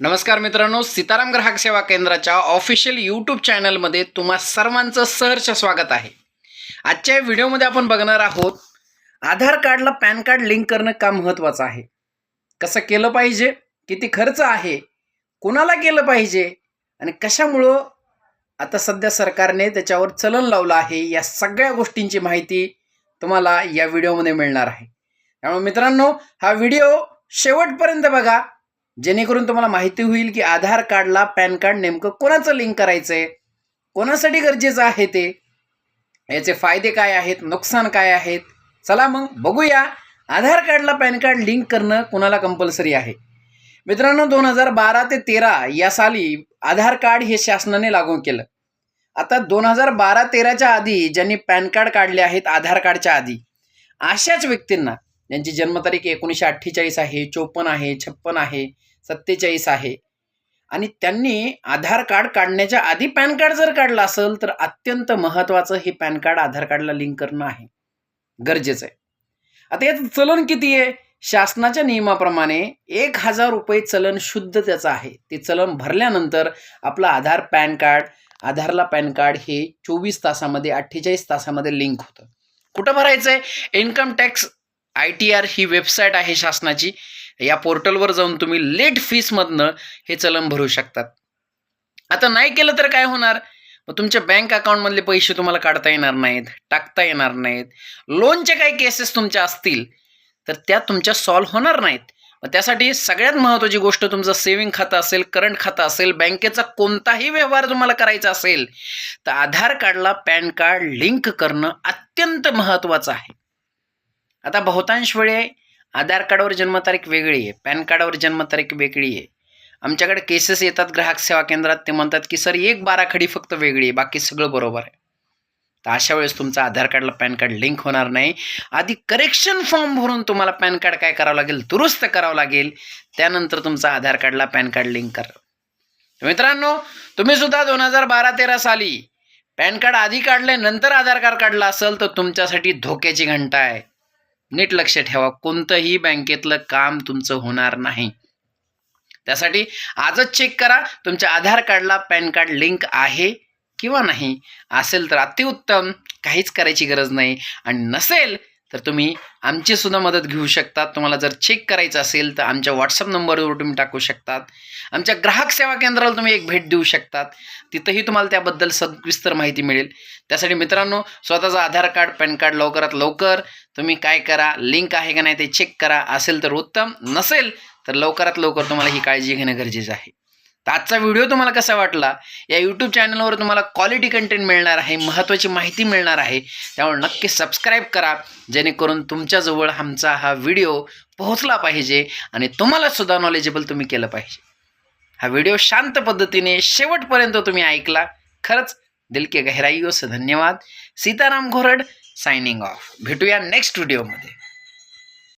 नमस्कार मित्रांनो सीताराम ग्राहक सेवा केंद्राच्या ऑफिशियल यूट्यूब चॅनलमध्ये तुम्हा सर्वांचं सहर्ष स्वागत आहे. आजच्या व्हिडिओमध्ये आपण बघणार आहोत आधार कार्डला पॅन कार्ड लिंक करणं का महत्त्वाचं आहे? कसं केलं पाहिजे? किती खर्च आहे? कुणाला केलं पाहिजे? आणि कशामुळं आता सध्या सरकारने त्याच्यावर चलन लावलं आहे? या सगळ्या गोष्टींची माहिती तुम्हाला या व्हिडिओमध्ये मिळणार आहे. त्यामुळे मित्रांनो हा व्हिडिओ शेवटपर्यंत बघा. जेणेकरून तुम्हाला माहिती होईल की आधार कार्डला पॅन कार्ड नेमकं कोणाचं लिंक करायचं आहे कोणासाठी गरजेचं आहे ते? याचे फायदे काय आहेत? नुकसान काय आहेत? चला मग बघूया. आधार कार्डला पॅन कार्ड लिंक करणं कोणाला कंपल्सरी आहे? मित्रांनो दोन हजार बारा ते तेरा या साली आधार कार्ड हे शासनाने लागू केलं. आता दोन हजार बारा तेराच्या आधी ज्यांनी पॅन कार्ड काढले आहेत आधार कार्डच्या आधी अशाच व्यक्तींना यांची जन्मतारीख एकोणीसशे अठ्ठेचाळीस आहे चोपन्न आहे छप्पन आहे सत्तेचाळीस आहे. आणि त्यांनी आधार कार्ड काढण्याच्या आधी पॅन कार्ड जर काढलं असेल तर अत्यंत महत्त्वाचं हे पॅन कार्ड आधार कार्डला लिंक करणं आहे. गरजेचं आहे. आता याचं चलन किती आहे? शासनाच्या नियमाप्रमाणे एक हजार रुपये चलन शुद्ध त्याचं आहे. ते चलन भरल्यानंतर आपलं आधार पॅन कार्ड आधारला पॅन कार्ड हे चोवीस तासामध्ये अठ्ठेचाळीस तासामध्ये लिंक होतं. कुठं भरायचं आहे income tax I T R he website आहे शासनाची. या पोर्टलवर जाऊन तुम्ही लेट फीसमधनं हे चलन भरू शकतात. आता नाही केलं तर काय होणार? मग तुमच्या बँक अकाउंटमधले पैसे तुम्हाला काढता येणार नाहीत टाकता येणार नाहीत. लोनचे काही केसेस तुमच्या असतील तर त्या तुमच्या सॉल्व्ह होणार नाहीत. मग त्यासाठी सगळ्यात महत्त्वाची गोष्ट तुमचं सेव्हिंग खातं असेल करंट खातं असेल बँकेचा कोणताही व्यवहार तुम्हाला करायचा असेल तर आधार कार्डला पॅन कार्ड लिंक करणं अत्यंत महत्त्वाचं आहे. आता बहुतांश वेळे आधार कार्डवर जन्मतारीख वेगळी आहे पॅन कार्डवर जन्मतारीख वेगळी आहे. आमच्याकडे केसेस येतात ग्राहक सेवा केंद्रात ते म्हणतात की सर एक बाराखडी फक्त वेगळी आहे बाकी सगळं बरोबर आहे. तर अशा वेळेस तुमचं आधार कार्डला पॅन कार्ड लिंक होणार नाही. आधी करेक्शन फॉर्म भरून तुम्हाला पॅन कार्ड काय करावं लागेल दुरुस्त करावं लागेल. त्यानंतर तुमचा आधार कार्डला पॅन कार्ड लिंक करा. मित्रांनो तुम्ही सुद्धा दोन हजार बारा तेरा साली पॅन कार्ड आधी काढले नंतर आधार कार्ड काढलं असेल तर तुमच्यासाठी धोक्याची घंटा आहे. नीट लक्ष ठेवा. कोणतंही बँकेतलं काम तुमचं होणार नाही. त्यासाठी आजच चेक करा. तुमच्या आधार कार्डला पॅन कार्ड लिंक आहे किंवा नाही? असेल तर अतिउत्तम. काहीच करायची गरज नाही. आणि नसेल तर तुम्ही आमची सुद्धा मदत घेऊ शकतात. तुम्हाला जर चेक करायचं असेल तर आमच्या व्हॉट्सअप नंबरवर तुम्ही टाकू शकतात. आमच्या ग्राहक सेवा केंद्राला तुम्ही एक भेट देऊ शकतात. तिथंही तुम्हाला त्याबद्दल सविस्तर माहिती मिळेल. त्यासाठी मित्रांनो स्वतःचं आधार कार्ड पॅन कार्ड लवकरात लवकर तुम्ही काय करा लिंक आहे का नाही ते चेक करा. असेल तर उत्तम नसेल तर लवकरात लवकर तुम्हाला ही काळजी घेणं गरजेचं आहे. तर आजचा व्हिडिओ तुम्हाला कसा वाटला? या यूट्यूब चॅनलवर तुम्हाला क्वालिटी कंटेंट मिळणार आहे महत्त्वाची माहिती मिळणार आहे त्यामुळे नक्की सबस्क्राईब करा जेणेकरून तुमच्याजवळ आमचा हा व्हिडिओ पोहोचला पाहिजे आणि तुम्हाला सुद्धा नॉलेजेबल तुम्ही केलं पाहिजे. हा व्हिडिओ शांत पद्धतीने शेवटपर्यंत तुम्ही ऐकला खरंच दिल के गहराईयों से धन्यवाद. सीताराम घोरड सायनिंग ऑफ भेटूया नेक्स्ट व्हिडिओमध्ये